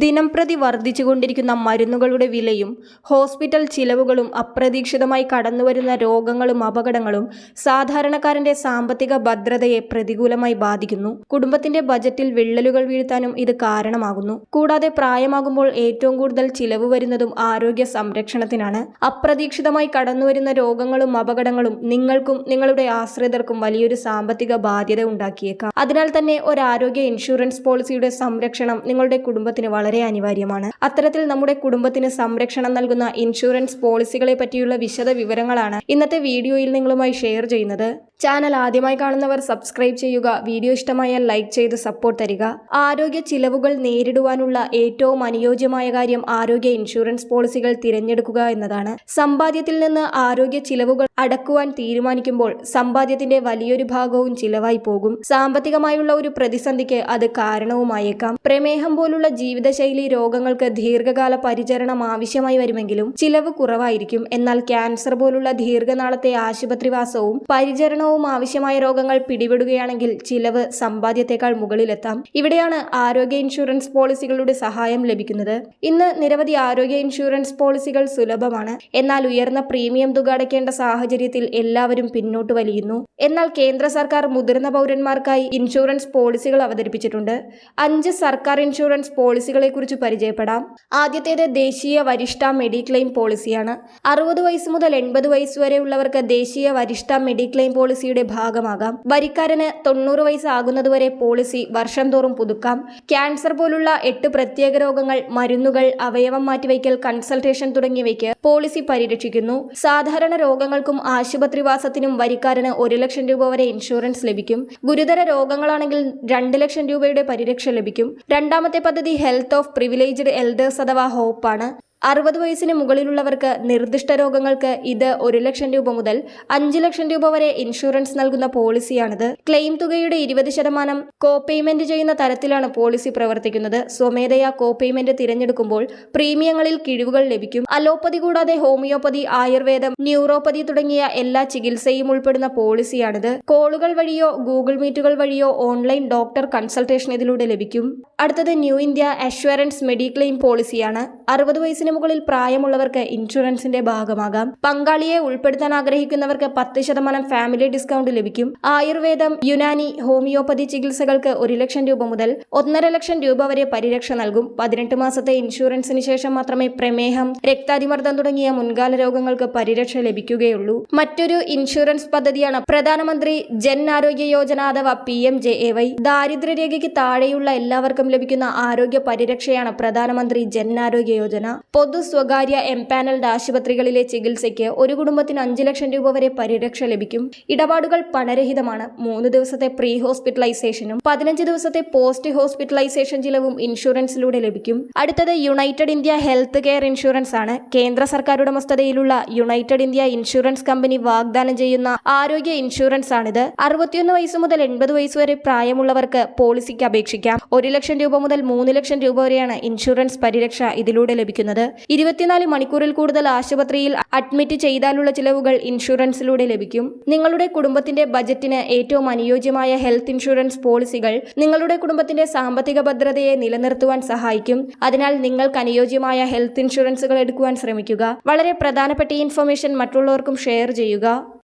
ദിനം പ്രതി വർദ്ധിച്ചുകൊണ്ടിരിക്കുന്ന മരുന്നുകളുടെ വിലയും ഹോസ്പിറ്റൽ ചിലവുകളും അപ്രതീക്ഷിതമായി കടന്നുവരുന്ന രോഗങ്ങളും അപകടങ്ങളും സാധാരണക്കാരന്റെ സാമ്പത്തിക ഭദ്രതയെ പ്രതികൂലമായി ബാധിക്കുന്നു. കുടുംബത്തിന്റെ ബജറ്റിൽ വിള്ളലുകൾ വീഴ്ത്താനും ഇത് കാരണമാകുന്നു. കൂടാതെ പ്രായമാകുമ്പോൾ ഏറ്റവും കൂടുതൽ ചിലവ് വരുന്നതും ആരോഗ്യ സംരക്ഷണത്തിനാണ്. അപ്രതീക്ഷിതമായി കടന്നുവരുന്ന രോഗങ്ങളും അപകടങ്ങളും നിങ്ങൾക്കും നിങ്ങളുടെ ആശ്രിതർക്കും വലിയൊരു സാമ്പത്തിക ബാധ്യത ഉണ്ടാക്കിയേക്കാം. അതിനാൽ തന്നെ ഒരു ആരോഗ്യ ഇൻഷുറൻസ് പോളിസിയുടെ സംരക്ഷണം നിങ്ങളുടെ കുടുംബത്തിന് വളരെ അനിവാര്യമാണ്. അത്തരത്തിൽ നമ്മുടെ കുടുംബത്തിന് സംരക്ഷണം നൽകുന്ന ഇൻഷുറൻസ് പോളിസികളെ പറ്റിയുള്ള വിശദ വിവരങ്ങളാണ് ഇന്നത്തെ വീഡിയോയിൽ നിങ്ങളുമായി ഷെയർ ചെയ്യുന്നത്. ചാനൽ ആദ്യമായി കാണുന്നവർ സബ്സ്ക്രൈബ് ചെയ്യുക വീഡിയോ ഇഷ്ടമായാൽ ലൈക്ക് ചെയ്ത് സപ്പോർട്ട് തരിക. ആരോഗ്യ ചിലവുകൾ നേരിടുവാനുള്ള ഏറ്റവും അനുയോജ്യമായ കാര്യം ആരോഗ്യ ഇൻഷുറൻസ് പോളിസികൾ തിരഞ്ഞെടുക്കുക എന്നതാണ്. സമ്പാദ്യത്തിൽ നിന്ന് ആരോഗ്യ ചിലവുകൾ അടക്കുവാൻ തീരുമാനിക്കുമ്പോൾ സമ്പാദ്യത്തിന്റെ വലിയൊരു ഭാഗവും ചിലവായി പോകും. സാമ്പത്തികമായുള്ള ഒരു പ്രതിസന്ധിക്ക് അത് കാരണവുമായേക്കാം. പ്രമേഹം പോലുള്ള ജീവിതശൈലി രോഗങ്ങൾക്ക് ദീർഘകാല പരിചരണം ആവശ്യമായി വരുമെങ്കിലും ചിലവ് കുറവായിരിക്കും. എന്നാൽ ക്യാൻസർ പോലുള്ള ദീർഘനാളത്തെ ആശുപത്രിവാസവും പരിചരണവും ആവശ്യമായ രോഗങ്ങൾ പിടിപെടുകയാണെങ്കിൽ ചിലവ് സമ്പാദ്യത്തെക്കാൾ മുകളിലെത്താം. ഇവിടെയാണ് ആരോഗ്യ ഇൻഷുറൻസ് പോളിസികളുടെ സഹായം ലഭിക്കുന്നത്. ഇന്ന് നിരവധി ആരോഗ്യ ഇൻഷുറൻസ് പോളിസികൾ സുലഭമാണ്. എന്നാൽ ഉയർന്ന പ്രീമിയം തുക അടയ്ക്കേണ്ട സാഹചര്യത്തിൽ എല്ലാവരും പിന്നോട്ട് വലിയുന്നു. എന്നാൽ കേന്ദ്ര സർക്കാർ മുതിർന്ന പൗരന്മാർക്കായി ഇൻഷുറൻസ് പോളിസികൾ അവതരിപ്പിച്ചിട്ടുണ്ട്. അഞ്ച് സർക്കാർ ഇൻഷുറൻസ് പോളിസികളെ കുറിച്ച് പരിചയപ്പെടാം. ആദ്യത്തേത് ദേശീയ വരിഷ്ഠ മെഡിക്ലെയിം പോളിസിയാണ്. അറുപത് വയസ്സ് മുതൽ എൺപത് വയസ്സ് വരെയുള്ളവർക്ക് ദേശീയ വരിഷ്ഠ മെഡിക്ലെയിം പോളിസിയുടെ ഭാഗമാകാം. വരിക്കാരന് തൊണ്ണൂറ് വയസ്സാകുന്നതുവരെ പോളിസി വർഷം തോറും പുതുക്കാം. ക്യാൻസർ പോലുള്ള എട്ട് പ്രത്യേക രോഗങ്ങൾ മരുന്നുകൾ അവയവം മാറ്റിവയ്ക്കൽ കൺസൾട്ടേഷൻ തുടങ്ങിയവയ്ക്ക് പോളിസി പരിരക്ഷിക്കുന്നു. സാധാരണ രോഗങ്ങൾക്കും ആശുപത്രിവാസത്തിനും വരിക്കാരന് ഒരു ലക്ഷം രൂപ വരെ ഇൻഷുറൻസ് ലഭിക്കും. ഗുരുതര രോഗങ്ങളാണെങ്കിൽ രണ്ട് ലക്ഷം രൂപയുടെ പരിരക്ഷ ലഭിക്കും. രണ്ടാമത്തെ പദ്ധതി ഹെൽത്ത് ഓഫ് പ്രിവിലേജ്ഡ് എൽഡേഴ്സ് അഥവാ ഹോപ്പാണ്. അറുപത് വയസ്സിന് മുകളിലുള്ളവർക്ക് നിർദ്ദിഷ്ട രോഗങ്ങൾക്ക് ഇത് ഒരു ലക്ഷം രൂപ മുതൽ അഞ്ച് ലക്ഷം രൂപ വരെ ഇൻഷുറൻസ് നൽകുന്ന പോളിസിയാണിത്. ക്ലെയിം തുകയുടെ ഇരുപത് ശതമാനം കോ പേയ്മെന്റ് ചെയ്യുന്ന തരത്തിലാണ് പോളിസി പ്രവർത്തിക്കുന്നത്. സ്വമേധയാ കോ പേയ്മെന്റ് തിരഞ്ഞെടുക്കുമ്പോൾ പ്രീമിയങ്ങളിൽ കിഴിവുകൾ ലഭിക്കും. അലോപ്പതി കൂടാതെ ഹോമിയോപ്പതി ആയുർവേദം ന്യൂറോപ്പതി തുടങ്ങിയ എല്ലാ ചികിത്സയും ഉൾപ്പെടുന്ന പോളിസിയാണിത്. കോളുകൾ വഴിയോ ഗൂഗിൾ മീറ്റുകൾ വഴിയോ ഓൺലൈൻ ഡോക്ടർ കൺസൾട്ടേഷൻ ഇതിലൂടെ ലഭിക്കും. അടുത്തത് ന്യൂ ഇന്ത്യ അഷ്വറൻസ് മെഡിക്ലെയിം പോളിസിയാണ്. അറുപത് മുകളിൽ പ്രായമുള്ളവർക്ക് ഇൻഷുറൻസിന്റെ ഭാഗമാകാം. പങ്കാളിയെ ഉൾപ്പെടുത്താൻ ആഗ്രഹിക്കുന്നവർക്ക് പത്ത് ശതമാനം ഫാമിലി ഡിസ്കൗണ്ട് ലഭിക്കും. ആയുർവേദം യുനാനി ഹോമിയോപ്പതി ചികിത്സകൾക്ക് ഒരു ലക്ഷം രൂപ മുതൽ ഒന്നര ലക്ഷം രൂപ വരെ പരിരക്ഷ നൽകും. പതിനെട്ട് മാസത്തെ ഇൻഷുറൻസിന് ശേഷം മാത്രമേ പ്രമേഹം രക്താതിമർദ്ദം തുടങ്ങിയ മുൻകാല രോഗങ്ങൾക്ക് പരിരക്ഷ ലഭിക്കുകയുള്ളൂ. മറ്റൊരു ഇൻഷുറൻസ് പദ്ധതിയാണ് പ്രധാനമന്ത്രി ജൻ ആരോഗ്യ യോജന അഥവാ P M J A Y. ദാരിദ്ര്യരേഖയ്ക്ക് താഴെയുള്ള എല്ലാവർക്കും ലഭിക്കുന്ന ആരോഗ്യ പരിരക്ഷയാണ് പ്രധാനമന്ത്രി ജൻ ആരോഗ്യ യോജന. പൊതു സ്വകാര്യ എംപാനൽഡ് ആശുപത്രികളിലെ ചികിത്സയ്ക്ക് ഒരു കുടുംബത്തിന് അഞ്ച് ലക്ഷം രൂപ വരെ പരിരക്ഷ ലഭിക്കും. ഇടപാടുകൾ പണരഹിതമാണ്. മൂന്ന് ദിവസത്തെ പ്രീ ഹോസ്പിറ്റലൈസേഷനും പതിനഞ്ച് ദിവസത്തെ പോസ്റ്റ് ഹോസ്പിറ്റലൈസേഷൻ ചിലവും ഇൻഷുറൻസിലൂടെ ലഭിക്കും. അടുത്തത് United India health care insurance ആണ്. കേന്ദ്ര സർക്കാർ ഉടമസ്ഥതയിലുള്ള യുണൈറ്റഡ് ഇന്ത്യ ഇൻഷുറൻസ് കമ്പനി വാഗ്ദാനം ചെയ്യുന്ന ആരോഗ്യ ഇൻഷുറൻസ് ആണിത്. അറുപത്തിയൊന്ന് വയസ്സ് മുതൽ എൺപത് വയസ്സ് വരെ പ്രായമുള്ളവർക്ക് പോളിസിക്ക് അപേക്ഷിക്കാം. ഒരു ലക്ഷം രൂപ മുതൽ മൂന്ന് ലക്ഷം രൂപ വരെയാണ് ഇൻഷുറൻസ് പരിരക്ഷ ഇതിലൂടെ ലഭിക്കുന്നത്. ഇരുപത്തിനാല് മണിക്കൂറിൽ കൂടുതൽ ആശുപത്രിയിൽ അഡ്മിറ്റ് ചെയ്താലുള്ള ചിലവുകൾ ഇൻഷുറൻസിലൂടെ ലഭിക്കും. നിങ്ങളുടെ കുടുംബത്തിന്റെ ബജറ്റിന് ഏറ്റവും അനുയോജ്യമായ ഹെൽത്ത് ഇൻഷുറൻസ് പോളിസികൾ നിങ്ങളുടെ കുടുംബത്തിന്റെ സാമ്പത്തിക ഭദ്രതയെ നിലനിർത്തുവാൻ സഹായിക്കും. അതിനാൽ നിങ്ങൾക്ക് അനുയോജ്യമായ ഹെൽത്ത് ഇൻഷുറൻസുകൾ എടുക്കുവാൻ ശ്രമിക്കുക. വളരെ പ്രധാനപ്പെട്ട ഇൻഫർമേഷൻ മറ്റുള്ളവർക്കും ഷെയർ ചെയ്യുക.